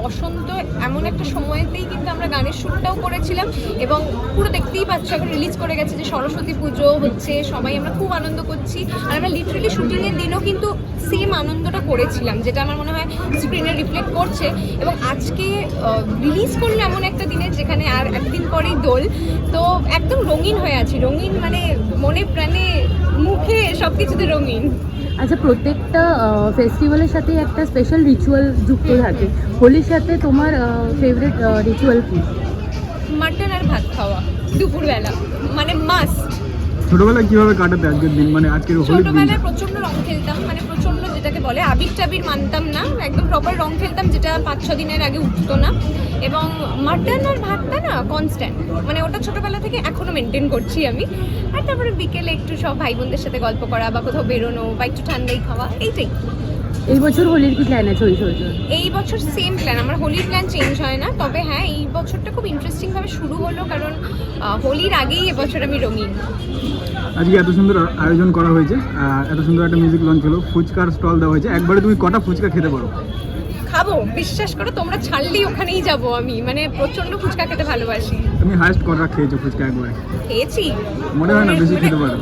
বসন্ত এমন একটা সময়তেই কিন্তু আমরা গানের শ্যুটটাও করেছিলাম এবং পুরো দেখতেই পাচ্ছ, এখন রিলিজ করে গেছে যে সরস্বতী পুজো হচ্ছে, সবাই আমরা খুব আনন্দ করছি। আর আমরা লিটারেলি শুটিংয়ের দিনও কিন্তু সেম আনন্দটা করেছিলাম, যেটা আমার মনে হয় স্ক্রিনে রিফ্লেক্ট করছে। এবং আজকে রিলিজ করল এমন একটা দিনে যেখানে আর একদিন পরেই দোল। তো একদম রঙিন হয়ে আছি, রঙিন মানে মনে প্রাণে মুখে সব কিছুতে রঙিন। আচ্ছা প্রত্যেকটা ফেস্টিভ্যালের সাথে একটা স্পেশাল রিচুয়াল যুক্ত থাকে। হোলির সাথে তোমার ফেভারিট রিচুয়াল কি? মাটন আর ভাত খাওয়া দুপুরবেলা। মানে মাস্ট ছোটবেলায় কীভাবে কাটাতে আজকের দিন? মানে আজকের ছোটবেলায় প্রচণ্ড রং খেলতাম মানে প্রচণ্ড যেটাকে বলে আবির টাবির মানতাম না, একদম প্রপার রং খেলতাম, যেটা পাঁচ ছ দিনের আগে উঠতো না। এবং মাটন আর ভাতটা না কনস্ট্যান্ট মানে ওটা ছোটবেলা থেকে এখনও মেনটেন করছি আমি। আর তারপরে বিকেলে একটু সব ভাই বোনদের সাথে গল্প করা বা কোথাও বেরোনো বা একটু ঠান্ডাই খাওয়া, এইটাই। এই বছর হোলির কি প্ল্যান আছে ওই এই বছর সেম প্ল্যান আমার হোলির প্ল্যান চেঞ্জ হয় না তবে হ্যাঁ এই বছরটা খুব ইন্টারেস্টিং ভাবে শুরু হলো কারণ হোলির আগেই এবছর আমি রঙিন। আজকে এত সুন্দর আয়োজন করা হয়েছে এত সুন্দর একটা মিউজিক লঞ্চ হলো ফুচকার স্টল দেওয়া হয়েছে। একবারে তুমি কটা ফুচকা খেতে পারো? খাব বিশ্বাস করো তোমরা ছাড়লেই ওখানেই যাব আমি মানে প্রচণ্ড ফুচকা খেতে ভালোবাসি। তুমি হাইস্ট কটা খেয়েছো ফুচকা একবার? খেয়েছি। মনে হয় না বেশি খেতে পারো।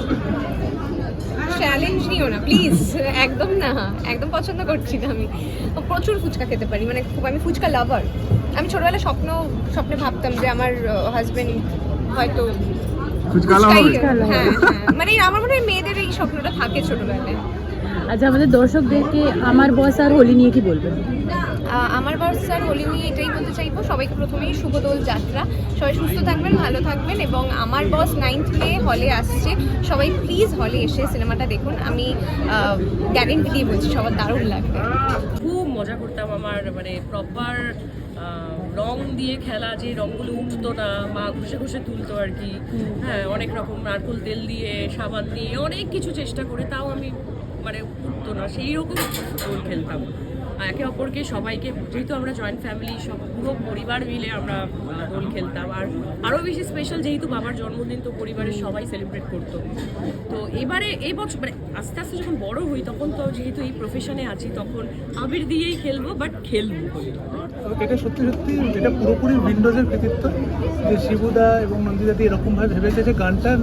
চ্যালেঞ্জ নিও না প্লিজ একদম না একদম পছন্দ করছি না আমি। প্রচুর ফুচকা খেতে পারি মানে খুব আমি ফুচকা লাভার আমি ছোটবেলায় স্বপ্ন স্বপ্নে ভাবতাম যে আমার হাজবেন্ড হয়তো হ্যাঁ হ্যাঁ। মানে আমার মনে হয় মেয়েদের এই স্বপ্নটা থাকে ছোটবেলায়। আচ্ছা আমাদের দর্শকদেরকে আমার বস আর হোলি নিয়ে কি বলবেন? আমার বার স্যার হোলি নিয়ে এটাই বলতে চাইব। সবাইকে প্রথমেই শুভদোল যাত্রা। সবাই সুস্থ থাকবেন, ভালো থাকবেন এবং আমার বস নাইন্থ মে হলে আসছে। সবাই প্লিজ হলে এসে সিনেমাটা দেখুন। আমি গ্যারেন্টি দিয়ে বলছি, সবার দারুণ লাগবে। খুব মজা করতাম আমার মানে প্রপার রং দিয়ে খেলা, যে রঙগুলো উঠতো না মা ঘষে ঘষে তুলতো আর কি। হ্যাঁ অনেক রকম নারকোল তেল দিয়ে, সাবান দিয়ে অনেক কিছু চেষ্টা করে, তাও আমি মানে উঠতো না সেই রকম খেলতাম। একে অপরকে, সবাইকে, যেহেতু আমরা জয়েন্ট ফ্যামিলি সব পুরো পরিবার মিলে আমরা দোল খেলতাম। আর আরও বেশি স্পেশাল যেহেতু বাবার জন্মদিন, তো পরিবারের সবাই সেলিব্রেট করতো। তো এবারে, এই বছর মানে আস্তে আস্তে যখন বড় হই, তখন তো যেহেতু এই প্রফেশনে আছি, তখন আবির দিয়েই খেলব বাট খেলব। এটা সত্যি সত্যি এটা পুরোপুরি উইন্ডোজের কৃতিত্ব, যে শিবুদা এবং নন্দিদাদি এরকমভাবে ভেবেছে যে গানটার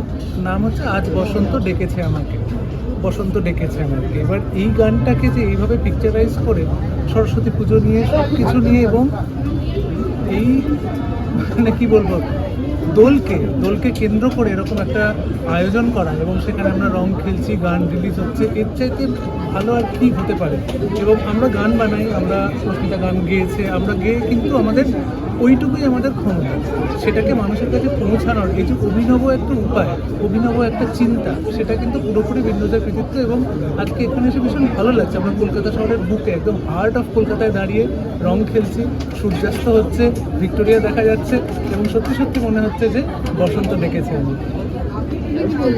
নাম হচ্ছে আজ বসন্ত ডেকেছে আমাকে বসন্ত ডেকেছে আমাকে। এবার এই গানটাকে যে এইভাবে পিকচারাইজ করে সরস্বতী পুজো নিয়ে সব কিছু নিয়ে এবং এই মানে কী বলব? দোলকে দোলকে কেন্দ্র করে এরকম একটা আয়োজন করা এবং সেখানে আমরা রং খেলছি, গান রিলিজ হচ্ছে, এর চাইতে ভালো আর কি হতে পারে? এবং আমরা গান বানাই, আমরা সস্মিতা গান গেয়েছে, আমরা গেয়ে কিন্তু আমাদের ওইটুকুই আমাদের ক্ষমতা। সেটাকে মানুষের কাছে পৌঁছানোর এই যে অভিনব একটা উপায়, অভিনব একটা চিন্তা, সেটা কিন্তু পুরোপুরি বিন্দুদের কৃতিত্ব এবং আজকে এখানে এসে ভীষণ ভালো লাগছে। আমরা কলকাতা শহরের বুকে, একদম হার্ট অফ কলকাতায় দাঁড়িয়ে রং খেলছি, সূর্যাস্ত হচ্ছে, ভিক্টোরিয়া দেখা যাচ্ছে এবং সত্যি সত্যি মনে হচ্ছে যে বসন্ত ডেকেছে আমি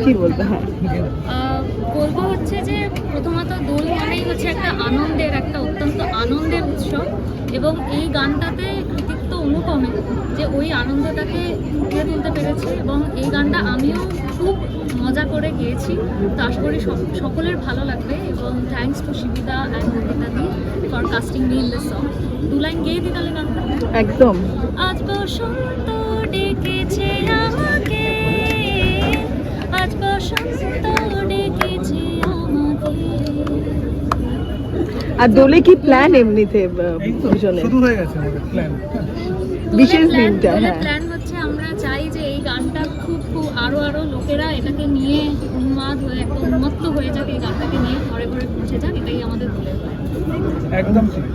কি বলবে? হ্যাঁ। বলব হচ্ছে যে প্রথমত দোল মানেই হচ্ছে একটা আনন্দের একটা অত্যন্ত আনন্দের উৎসব এবং এই গানটাতে কৃতিত্ব অনুপমে যে ওই আনন্দটাকে ফুটিয়ে তুলতে পেরেছে এবং এই গানটা আমিও খুব মজা করে গেয়েছি। তো আশা করি সক- সকলের ভালো লাগবে এবং থ্যাঙ্কস টু শিবিদা and নন্দিতাদি for casting me in this song দু লাইন গেয়ে দিই তাহলে গানটা। একদম। আজ বসন্ত ডেকেছে আমাকে। আজ বসন্ত ডেকেছে আমাকে। আর দোলে কি প্ল্যান এমনিতে এই শুরু হয়ে গেছে প্ল্যান বিশেষ দিনটা, হ্যাঁ। প্ল্যান হচ্ছে আমরা চাই যে এই গানটা খুব খুব আরও আরও লোকেরা এটাকে নিয়ে উন্মাদ হয়ে একদম উন্মত্ত হয়ে যাক এই গানটাকে নিয়ে ঘরে ঘরে পৌঁছে যাক এটাই আমাদের দোলের। একদম ঠিক।